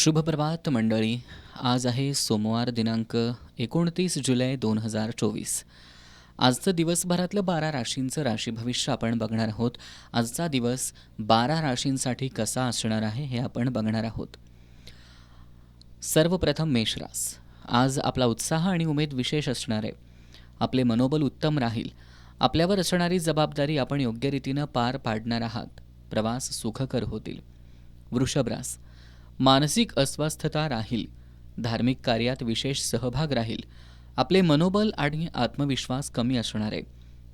शुभप्रभात मंडळी. आज आहे सोमवार दिनांक एकोणतीस जुलै दोन हजार चोवीस. आजचं दिवसभरातलं बारा राशींचं राशी भविष्य आपण बघणार आहोत. आजचा दिवस बारा राशींसाठी कसा असणार आहे हे आपण बघणार आहोत. सर्वप्रथम मेषरास आज आपला उत्साह आणि उमेद विशेष असणार आहे. आपले मनोबल उत्तम राहील. आपल्यावर असणारी जबाबदारी आपण योग्य रीतीनं पार पाडणार आहात. प्रवास सुखकर होतील. वृषभरास मानसिक अस्वस्थता राहील. धार्मिक कार्यात विशेष सहभाग राहील. आपले मनोबल आणि आत्मविश्वास कमी असणार आहे.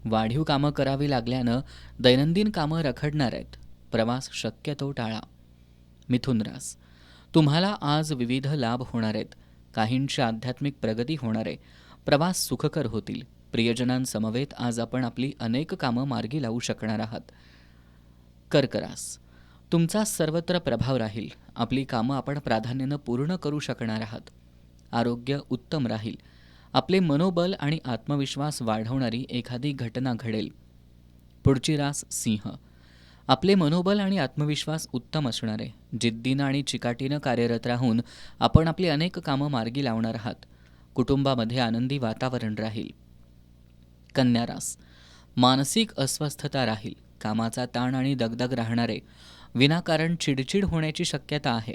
वाढीव कामं करावी लागल्यानं दैनंदिन कामं रखडणार आहेत. प्रवास शक्यतो टाळा. मिथुन रास. तुम्हाला आज विविध लाभ होणार आहेत. काहींची आध्यात्मिक प्रगती होणार आहे. प्रवास सुखकर होतील. प्रियजनांसमवेत आज आपण आपली अनेक कामं मार्गी लावू शकणार आहात. कर्करास. तुमचा सर्वत्र प्रभाव राहील. आपली कामं आपण प्राधान्यानं पूर्ण करू शकणार आहात. आरोग्य उत्तम राहील. आपले मनोबल आणि आत्मविश्वास वाढवणारी एखादी घटना घडेल. पुढची रास सिंह. आपले मनोबल आणि आत्मविश्वास उत्तम असणारे. जिद्दीनं आणि चिकाटीनं कार्यरत राहून आपण आपली अनेक कामं मार्गी लावणार आहात. कुटुंबामध्ये आनंदी वातावरण राहील. कन्या रास मानसिक अस्वस्थता राहील. कामाचा ताण आणि दगदग राहणारे. विनाकारण चिडचिड होण्याची शक्यता आहे.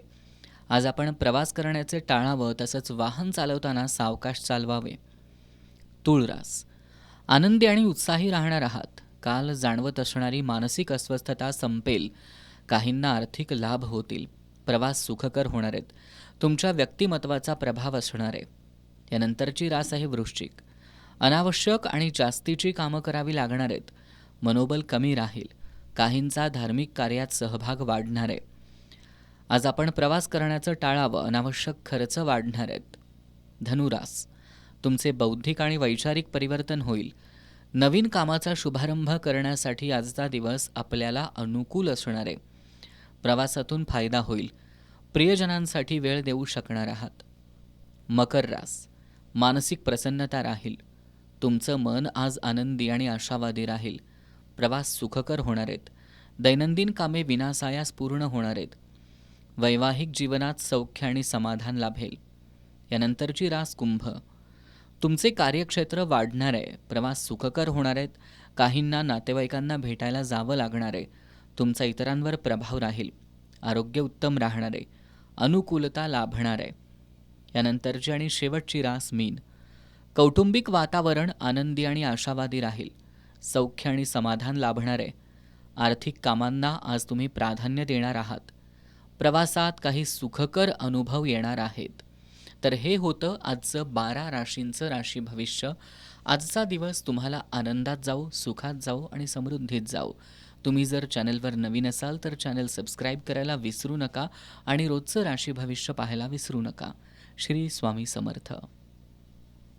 आज आपण प्रवास करण्याचे टाळावं तसंच वाहन चालवताना सावकाश चालवावे. तुळरास आनंदी आणि उत्साही राहणार आहात. काल जाणवत असणारी मानसिक अस्वस्थता संपेल. काहींना आर्थिक लाभ होतील. प्रवास सुखकर होणार आहेत. तुमच्या व्यक्तिमत्वाचा प्रभाव असणार आहे. यानंतरची रास आहे वृश्चिक. अनावश्यक आणि जास्तीची कामं करावी लागणार आहेत. मनोबल कमी राहील. काहींचा धार्मिक कार्यात सहभाग वाढणार. आहे आज आपण प्रवास करण्याचं टाळावं अनावश्यक खर्च वाढणार आहेत. धनुरास तुमचे बौद्धिक आणि वैचारिक परिवर्तन होईल. नवीन कामाचा शुभारंभ करण्यासाठी आजचा दिवस आपल्याला अनुकूल असणार. आहे प्रवासातून फायदा होईल. प्रियजनांसाठी वेळ देऊ शकणार आहात. मकर रास मानसिक प्रसन्नता राहील. तुमचं मन आज आनंदी आणि आशावादी राहील. प्रवास सुखकर होणार आहेत. दैनंदिन कामे विनासायास पूर्ण होणार आहेत. वैवाहिक जीवनात सौख्य आणि समाधान लाभेल. यानंतरची रास कुंभ. तुमचे कार्यक्षेत्र वाढणार आहे. प्रवास सुखकर होणार आहेत. काहींना नातेवाईकांना भेटायला जावं लागणार आहे. तुमचा इतरांवर प्रभाव राहील. आरोग्य उत्तम राहणार आहे. अनुकूलता लाभणार आहे. यानंतरची आणि शेवटची रास मीन. कौटुंबिक वातावरण आनंदी आणि आशावादी राहील. सौख्य आणि समाधान लाभणार आहे. आर्थिक कामांना आज तुम्ही प्राधान्य देणार आहात. प्रवासात काही सुखकर अनुभव येणार आहेत. तर हे होतं आजचं बारा राशींचं राशी भविष्य. आजचा दिवस तुम्हाला आनंदात जाऊ सुखात जाऊ आणि समृद्धीत जाऊ. तुम्ही जर चॅनलवर नवीन असाल तर चॅनल सबस्क्राईब करायला विसरू नका आणि रोजचं राशी भविष्य पाहायला विसरू नका. श्री स्वामी समर्थ.